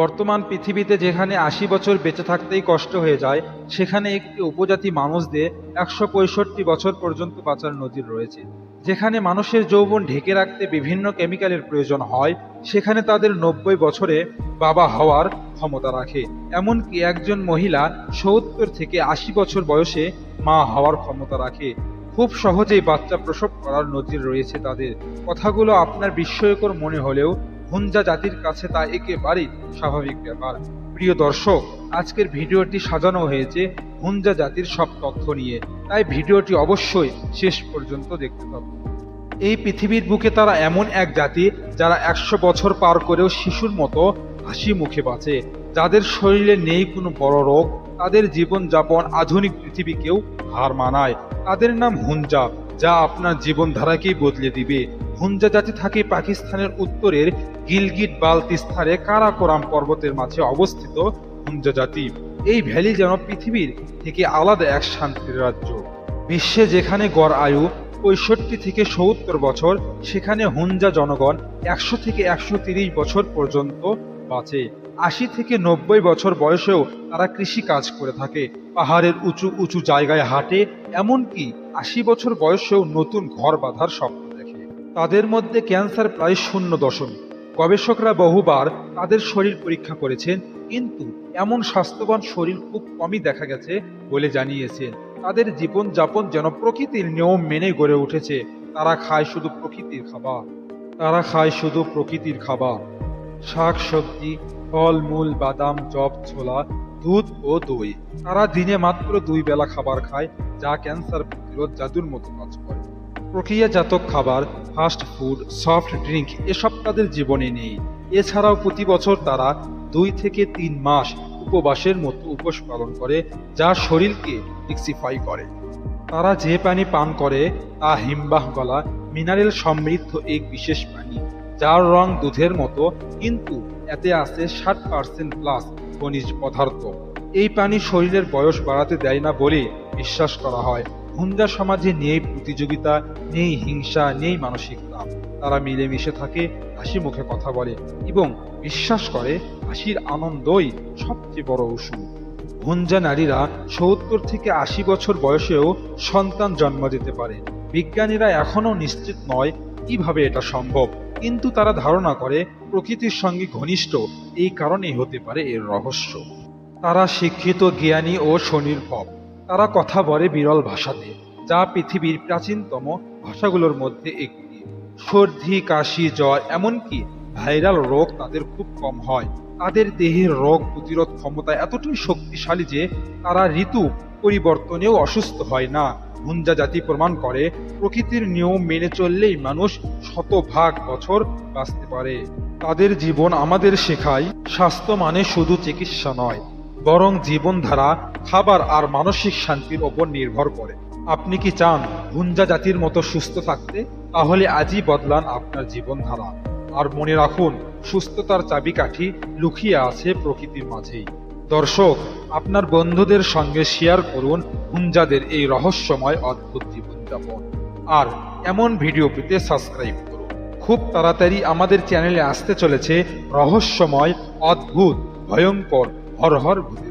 বর্তমান পৃথিবীতে যেখানে আশি বছর বেঁচে থাকতেই কষ্ট হয়ে যায়, সেখানে একটি উপজাতি মানুষদের একশো পঁয়ষট্টি বছর পর্যন্ত বাঁচার নজির রয়েছে। যেখানে মানুষের যৌবন ঢেকে রাখতে বিভিন্ন কেমিক্যালের প্রয়োজন হয়, সেখানে তাদের নব্বই বছরে বাবা হওয়ার ক্ষমতা রাখে। এমনকি একজন মহিলা সত্তর থেকে আশি বছর বয়সে মা হওয়ার ক্ষমতা রাখে। খুব সহজেই বাচ্চা প্রসব করার নজির রয়েছে তাদের। কথাগুলো আপনার বিস্ময়কর মনে হলেও হুঞ্জা জাতির কাছে তা একেবারেই স্বাভাবিক ব্যাপার। প্রিয় দর্শক, আজকের ভিডিওটি সাজানো হয়েছে হুঞ্জা জাতির সব তথ্য নিয়ে। তাই ভিডিওটি অবশ্যই শেষ পর্যন্ত দেখতে পাবেন এই পৃথিবীর বুকে তারা এমন এক জাতি যারা একশো বছর পার করেও শিশুর মতো হাসি মুখে বাঁচে। যাদের শরীরে নেই কোনো বড় রোগ, তাদের জীবনযাপন আধুনিক পৃথিবীকেও হার মানায়। তাদের নাম হুঞ্জা যা আপনার জীবনধারাকেই বদলে দিবে। হুঞ্জা জাতি থাকে পাকিস্তানের উত্তরের গিলগিট বালতিস্তারে কারাকোরাম পর্বতের মাঝে অবস্থিত হুঞ্জা জাতি এই ভ্যালি যেন পৃথিবীর থেকে আলাদা এক শান্তির রাজ্য। বিশ্বে যেখানে গড় আয়ু পঁয়ষট্টি থেকে সত্তর বছর, সেখানে হুঞ্জা জনগণ একশো থেকে একশো তিরিশ বছর পর্যন্ত বাঁচে। আশি থেকে নব্বই বছর বয়সেও তারা কৃষি কাজ করে থাকে। পাহাড়ের উঁচু উঁচু জায়গায় হাঁটে, এমনকি আশি বছর বয়সেও নতুন ঘর বাঁধার স্বপ্ন তাদের মধ্যে ক্যান্সার প্রায় শূন্য দশমিক। গবেষকরা বহুবার তাদের শরীর পরীক্ষা করেছেন, কিন্তু এমন স্বাস্থ্যবান শরীর খুব কমই দেখা গেছে বলে জানিয়েছেন। তাদের জীবনযাপন যেন প্রকৃতির নিয়ম মেনে গড়ে উঠেছে। তারা খায় শুধু প্রকৃতির খাবার। তারা খায় শুধু প্রকৃতির খাবার। শাক সবজি ফলমূল, বাদাম জব ছোলা, দুধ ও দই। তারা দিনে মাত্র দুই বেলা খাবার খায়, যা ক্যান্সার প্রতিরোধ জাদুর মতো কাজ করে। প্রক্রিয়াজাত খাবার ফাস্ট ফুড সফট ড্রিঙ্ক এসব তাদের জীবনে নেই। এছাড়াও প্রতি বছর তারা দুই থেকে তিন মাস উপবাসের মতো উপোস পালন করে, যা শরীরকে ডিক্সিফাই করে। তারা যে পানি পান করে, তা হিমবাহ গলা মিনারেল সমৃদ্ধ এক বিশেষ পানি, যার রং দুধের মতো, কিন্তু এতে আছে ষাট পার্সেন্ট প্লাস খনিজ পদার্থ। এই পানি শরীরের বয়স বাড়াতে দেয় না বলে বিশ্বাস করা হয়। হুঞ্জা সমাজে নেই প্রতিযোগিতা, নেই হিংসা, নেই মানসিক চাপ। তারা মিলেমিশে থাকে, হাসি মুখে কথা বলে এবং বিশ্বাস করে হাসির আনন্দই সবচেয়ে বড় ওষুধ হুঞ্জা নারীরা সত্তর থেকে আশি বছর বয়সেও সন্তান জন্ম দিতে পারে। বিজ্ঞানীরা এখনও নিশ্চিত নয় কীভাবে এটা সম্ভব, কিন্তু তারা ধারণা করে প্রকৃতির সঙ্গে ঘনিষ্ঠ, এই কারণেই হতে পারে এর রহস্য। তারা শিক্ষিত, জ্ঞানী ও স্বনির্ভর তারা কথা বলে বিরল ভাষাতে, যা পৃথিবীর প্রাচীনতম ভাষাগুলোর মধ্যে একটি। সর্দি, কাশি, জ্বর, এমনকি ভাইরাল রোগ তাদের খুব কম হয়। তাদের দেহের রোগ প্রতিরোধ ক্ষমতা এতটাই শক্তিশালী যে তারা ঋতু পরিবর্তনেও অসুস্থ হয় না। হুঞ্জা জাতি প্রমাণ করে, প্রকৃতির নিয়ম মেনে চললেই মানুষ শতভাগ বছর বাঁচতে পারে। তাদের জীবন আমাদের শেখায়, স্বাস্থ্য মানে শুধু চিকিৎসা নয়। বরং জীবনধারা, খাবার আর মানসিক শান্তির ওপর নির্ভর করে। আপনি কি চান হুঞ্জা জাতির মতো সুস্থ থাকতে? তাহলে আজই বদলান আপনার জীবনধারা। আর মনে রাখুন, সুস্থতার চাবিকাঠি লুকিয়ে আছে প্রকৃতির মাঝেই। দর্শক, আপনার বন্ধুদের সঙ্গে শেয়ার করুন হুঞ্জাদের এই রহস্যময় অদ্ভুত জীবনযাপন। আর এমন ভিডিও পেতে সাবস্ক্রাইব করুন। খুব তাড়াতাড়ি আমাদের চ্যানেলে আসতে চলেছে রহস্যময়, অদ্ভুত, ভয়ঙ্কর হর হর ভূতের